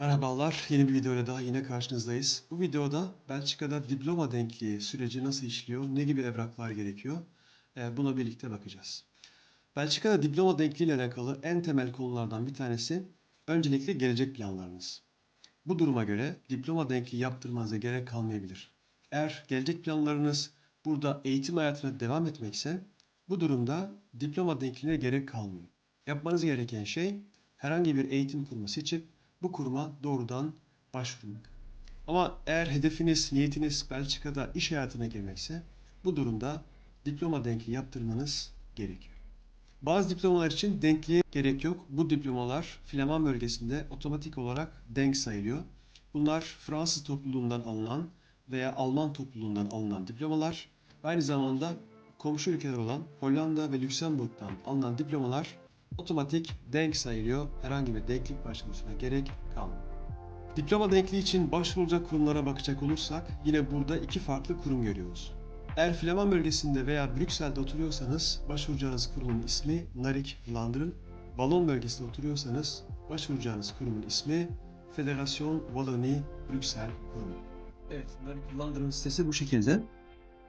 Merhabalar, yeni bir videoyla daha yine karşınızdayız. Bu videoda Belçika'da diploma denkliği süreci nasıl işliyor, ne gibi evraklar gerekiyor, e, buna birlikte bakacağız. Belçika'da diploma denkliği ile alakalı en temel konulardan bir tanesi öncelikle gelecek planlarınız. Bu duruma göre diploma denkliği yaptırmanıza gerek kalmayabilir. Eğer gelecek planlarınız burada eğitim hayatına devam etmekse bu durumda diploma denkliğine gerek kalmıyor. Yapmanız gereken şey herhangi bir eğitim kurumu seçip bu kuruma doğrudan başvurmak. Ama eğer hedefiniz, niyetiniz Belçika'da iş hayatına girmekse bu durumda diploma denkliği yaptırmanız gerekiyor. Bazı diplomalar için denkliğe gerek yok. Bu diplomalar Flaman bölgesinde otomatik olarak denk sayılıyor. Bunlar Fransız topluluğundan alınan veya Alman topluluğundan alınan diplomalar. Aynı zamanda komşu ülkeler olan Hollanda ve Lüksemburg'dan alınan diplomalar otomatik denk sayılıyor. Herhangi bir denklik başvurusuna gerek kalmıyor. Diploma denkliği için başvurulacak kurumlara bakacak olursak yine burada iki farklı kurum görüyoruz. Eğer Flaman bölgesinde veya Brüksel'de oturuyorsanız başvuracağınız kurumun ismi Narik Vlaanderen. Ballon bölgesinde oturuyorsanız başvuracağınız kurumun ismi Federasyon Wallonie Brüksel Kurumu. Evet, Narik Vlaanderen'ın sitesi bu şekilde.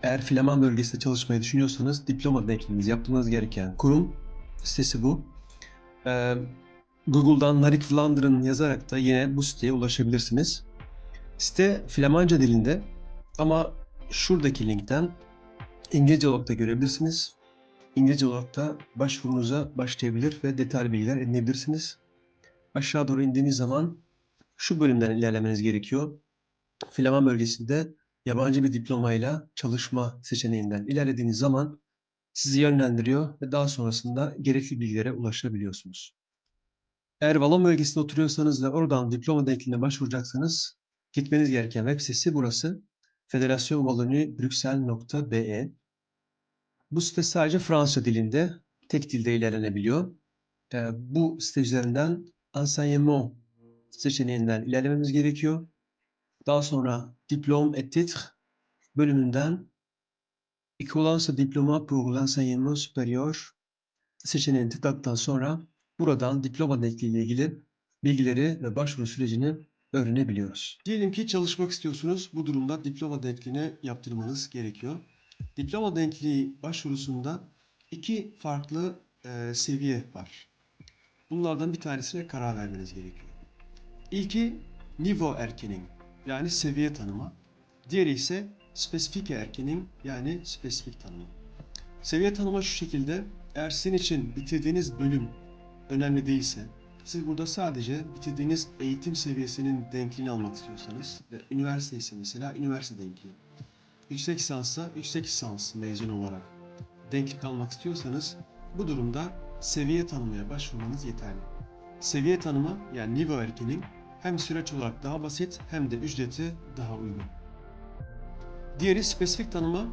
Eğer Flaman bölgesinde çalışmayı düşünüyorsanız diploma denkliğinizi yaptırmanız gereken kurum sitesi bu. Ee, Google'dan Narik Vlaanderen yazarak da yine bu siteye ulaşabilirsiniz. Site Flamanca dilinde ama şuradaki linkten İngilizce olarak da görebilirsiniz. İngilizce olarak da başvurunuza başlayabilir ve detaylı bilgiler edinebilirsiniz. Aşağı doğru indiğiniz zaman şu bölümden ilerlemeniz gerekiyor. Flaman bölgesinde yabancı bir diplomayla çalışma seçeneğinden ilerlediğiniz zaman sizi yönlendiriyor ve daha sonrasında gerekli bilgilere ulaşabiliyorsunuz. Eğer Valon bölgesinde oturuyorsanız ve oradan diploma denkliğine başvuracaksanız gitmeniz gereken web sitesi burası. Federasyon Wallonie Bruxelles.be Bu site sadece Fransızca dilinde, tek dilde ilerlenebiliyor. Ee, bu site üzerinden enseignement seçeneğinden ilerlememiz gerekiyor. Daha sonra diplôme et titre bölümünden Equivalence diploma pour l'enseignement supérieur seçeneğini tıkladıktan sonra buradan diploma denkliği ile ilgili bilgileri ve başvuru sürecini öğrenebiliyoruz. Diyelim ki çalışmak istiyorsunuz. Bu durumda diploma denkliğine yaptırmanız gerekiyor. Diploma denkliği başvurusunda iki farklı e, seviye var. Bunlardan bir tanesine karar vermeniz gerekiyor. İlki Niveau Erkening yani seviye tanıma. Diğeri ise spesifik erkening yani spesifik tanıma. Seviye tanıma şu şekilde. Eğer sizin için bitirdiğiniz bölüm önemli değilse, siz burada sadece bitirdiğiniz eğitim seviyesinin denkliğini almak istiyorsanız ve üniversite ise mesela üniversite denkliği. Yüksek lisanssa yüksek lisans mezun olarak denklik almak istiyorsanız bu durumda seviye tanımaya başvurmanız yeterli. Seviye tanıma yani Niveau Erkening hem süreç olarak daha basit hem de ücreti daha uygun. Diğeri spesifik tanıma.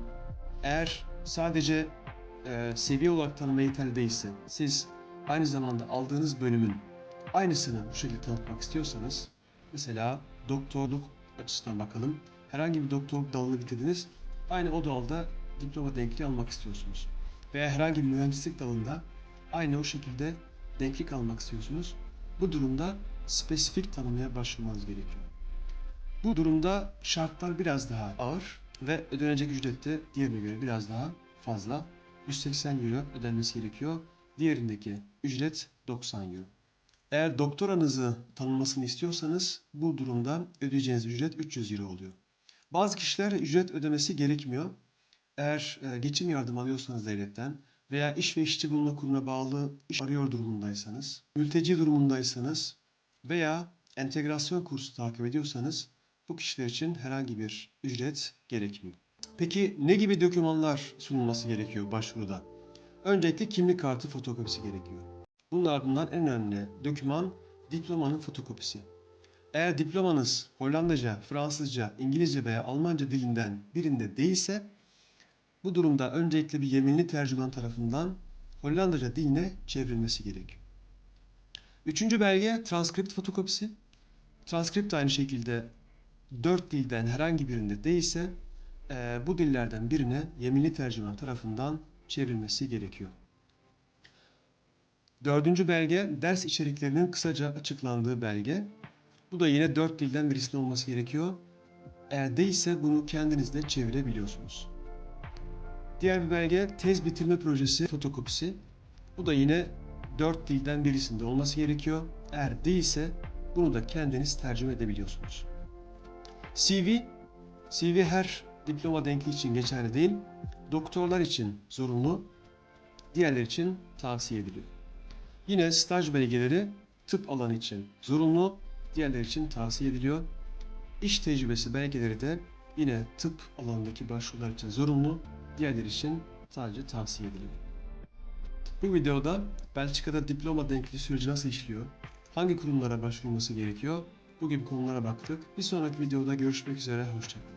Eğer sadece e, seviye olarak tanıma yeterli değilse, siz aynı zamanda aldığınız bölümün aynısını bu şekilde tanıtmak istiyorsanız, mesela doktorluk açısından bakalım. Herhangi bir doktorluk dalını bitirdiniz, aynı o dalda diploma denkliği almak istiyorsunuz. Veya herhangi bir mühendislik dalında aynı o şekilde denklik almak istiyorsunuz. Bu durumda spesifik tanımaya başvurmanız gerekiyor. Bu durumda şartlar biraz daha ağır ve ödenecek ücret de diğerine göre biraz daha fazla. 180 euro ödenmesi gerekiyor. Diğerindeki ücret 90 euro. Eğer doktoranızı tanınmasını istiyorsanız bu durumda ödeyeceğiniz ücret 300 euro oluyor. Bazı kişiler ücret ödemesi gerekmiyor. Eğer e, geçim yardımı alıyorsanız devletten veya iş ve işçi bulma kurumuna bağlı iş arıyor durumundaysanız, mülteci durumundaysanız veya entegrasyon kursu takip ediyorsanız bu kişiler için herhangi bir ücret gerekmiyor. Peki ne gibi dokümanlar sunulması gerekiyor başvuruda? Öncelikle kimlik kartı fotokopisi gerekiyor. Bunlardan en önemli doküman diplomanın fotokopisi. Eğer diplomanız Hollandaca, Fransızca, İngilizce veya Almanca dilinden birinde değilse bu durumda öncelikle bir yeminli tercüman tarafından Hollandaca diline çevrilmesi gerekiyor. Üçüncü belge transkript fotokopisi. Transkript aynı şekilde dört dilden herhangi birinde değilse e, bu dillerden birine yeminli tercüman tarafından çevrilmesi gerekiyor. Dördüncü belge ders içeriklerinin kısaca açıklandığı belge. Bu da yine 4 dilden birisinin olması gerekiyor. Eğer değilse bunu kendiniz de çevirebiliyorsunuz. Diğer bir belge tez bitirme projesi fotokopisi. Bu da yine 4 dilden birisinde olması gerekiyor. Eğer değilse bunu da kendiniz tercüme edebiliyorsunuz. CV, CV her diploma denkliği için geçerli değil. Doktorlar için zorunlu, diğerler için tavsiye ediliyor. Yine staj belgeleri tıp alanı için zorunlu, diğerler için tavsiye ediliyor. İş tecrübesi belgeleri de yine tıp alanındaki başvurular için zorunlu, diğerleri için sadece tavsiye ediliyor. Bu videoda Belçika'da diploma denkliği süreci nasıl işliyor, hangi kurumlara başvurulması gerekiyor, bu gibi konulara baktık. Bir sonraki videoda görüşmek üzere, hoşçakalın.